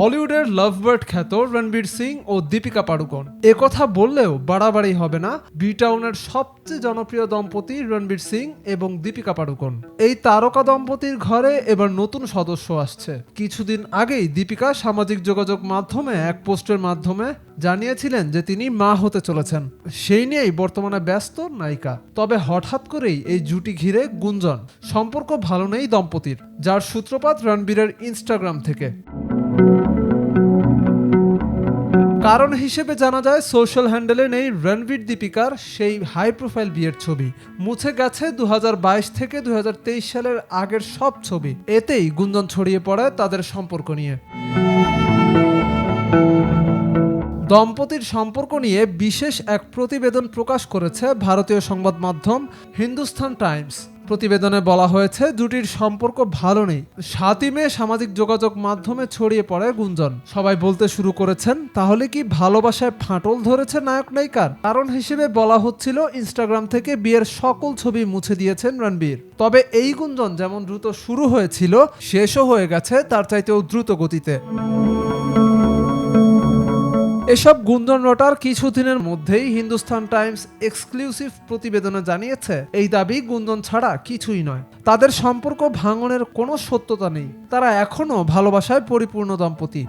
হলিউডের লাভবার্ড খ্যাত রণবীর সিং ও দীপিকা পাড়ুকোন। একথা বললেও বাড়াবাড়ি হবে না বি টাউনের সবচেয়ে জনপ্রিয় দম্পতি রণবীর সিং এবং দীপিকা পাড়ুকোন। এই তারকা দম্পতির ঘরে এবার নতুন সদস্য আসছে। কিছুদিন আগেই দীপিকা সামাজিক যোগাযোগ মাধ্যমে এক পোস্টের মাধ্যমে জানিয়েছিলেন যে তিনি মা হতে চলেছেন। সেই নিয়েই বর্তমানে ব্যস্ত নায়িকা। তবে হঠাৎ করেই এই জুটি ঘিরে গুঞ্জন, সম্পর্ক ভালো নেই দম্পতির, যার সূত্রপাত রণবীরের ইনস্টাগ্রাম থেকে। কারণ হিসেবে জানা যায় সোশ্যাল হ্যান্ডেলে নেই রণবীর দীপিকার সেই হাই প্রোফাইল বিয়ের ছবি। মুছে গেছে দু হাজার বাইশ থেকে দু হাজার তেইশ সালের আগের সব ছবি। এতেই গুঞ্জন ছড়িয়ে পড়ে তাদের সম্পর্ক নিয়ে। দম্পতির সম্পর্ক নিয়ে বিশেষ এক প্রতিবেদন প্রকাশ করেছে ভারতীয় সংবাদ মাধ্যম হিন্দুস্তান টাইমস। প্রতিবেদনে বলা হয়েছে জুটির সম্পর্ক ভালো নেই। সাতই মে সামাজিক যোগাযোগ মাধ্যমে ছড়িয়ে পড়ে গুঞ্জন। সবাই বলতে শুরু করেছেন, তাহলে কি ভালোবাসায় ফাটল ধরেছে নায়ক নায়িকার? কারণ হিসেবে বলা হচ্ছিল, ইনস্টাগ্রাম থেকে বিয়ের সকল ছবি মুছে দিয়েছেন রণবীর। তবে এই গুঞ্জন যেমন দ্রুত শুরু হয়েছিল, শেষও হয়ে গেছে, তার চাইতেও দ্রুত গতিতে। এসব গুঞ্জন রটার কিছুদিনের মধ্যেই হিন্দুস্তান টাইমস এক্সক্লুসিভ প্রতিবেদনে জানিয়েছে, এই দাবি গুঞ্জন ছাড়া কিছুই নয়। তাদের সম্পর্ক ভাঙনের কোনো সত্যতা নেই। তারা এখনও ভালোবাসায় পরিপূর্ণ দম্পতি।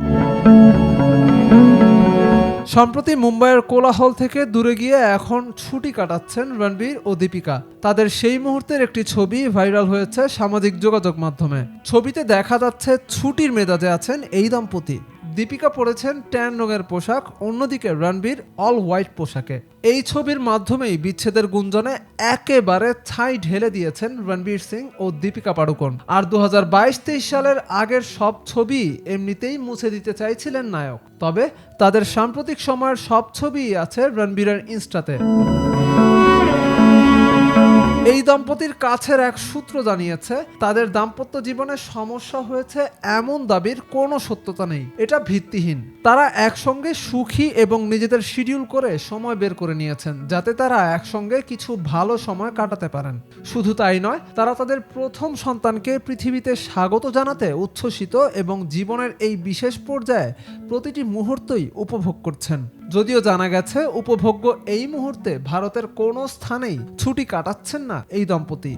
সম্প্রতি মুম্বাইয়ের কোলাহল থেকে দূরে গিয়ে এখন ছুটি কাটাচ্ছেন রণবীর ও দীপিকা। তাদের সেই মুহূর্তের একটি ছবি ভাইরাল হয়েছে সামাজিক যোগাযোগ মাধ্যমে। ছবিতে দেখা যাচ্ছে, ছুটির মেজাজে আছেন এই দম্পতি। দীপিকা পরেছেন ট্যান রঙের পোশাক, অন্যদিকে রণবীর অল হোয়াইট পোশাকে। এই ছবির মাধ্যমেই বিচ্ছেদের গুঞ্জনে একেবারে ছাই ঢেলে দিয়েছেন রণবীর সিং ও দীপিকা পাড়ুকোন। আর দু হাজার সালের আগের সব ছবি এমনিতেই মুছে দিতে চাইছিলেন নায়ক। তবে তাদের সাম্প্রতিক সময়ের সব ছবি আছে রণবীরের ইনস্টাতে। এই দম্পতির কাছের এক সূত্র জানিয়েছে, তাদের দাম্পত্য জীবনে সমস্যা হয়েছে এমন দাবির কোনো সত্যতা নেই। এটা ভিত্তিহীন। তারা একসঙ্গে সুখী এবং নিজেদের শিডিউল করে সময় বের করে নিয়েছেন, যাতে তারা একসঙ্গে কিছু ভালো সময় কাটাতে পারেন। শুধু তাই নয়, তারা তাদের প্রথম সন্তানকে পৃথিবীতে স্বাগত জানাতে উচ্ছ্বসিত এবং জীবনের এই বিশেষ পর্যায়ে প্রতিটি মুহূর্তই উপভোগ করছেন। যদিও জানা গেছে উপভোগ্য এই মুহূর্তে ভারতের কোনো স্থানেই ছুটি কাটাচ্ছেন না এই দম্পতি।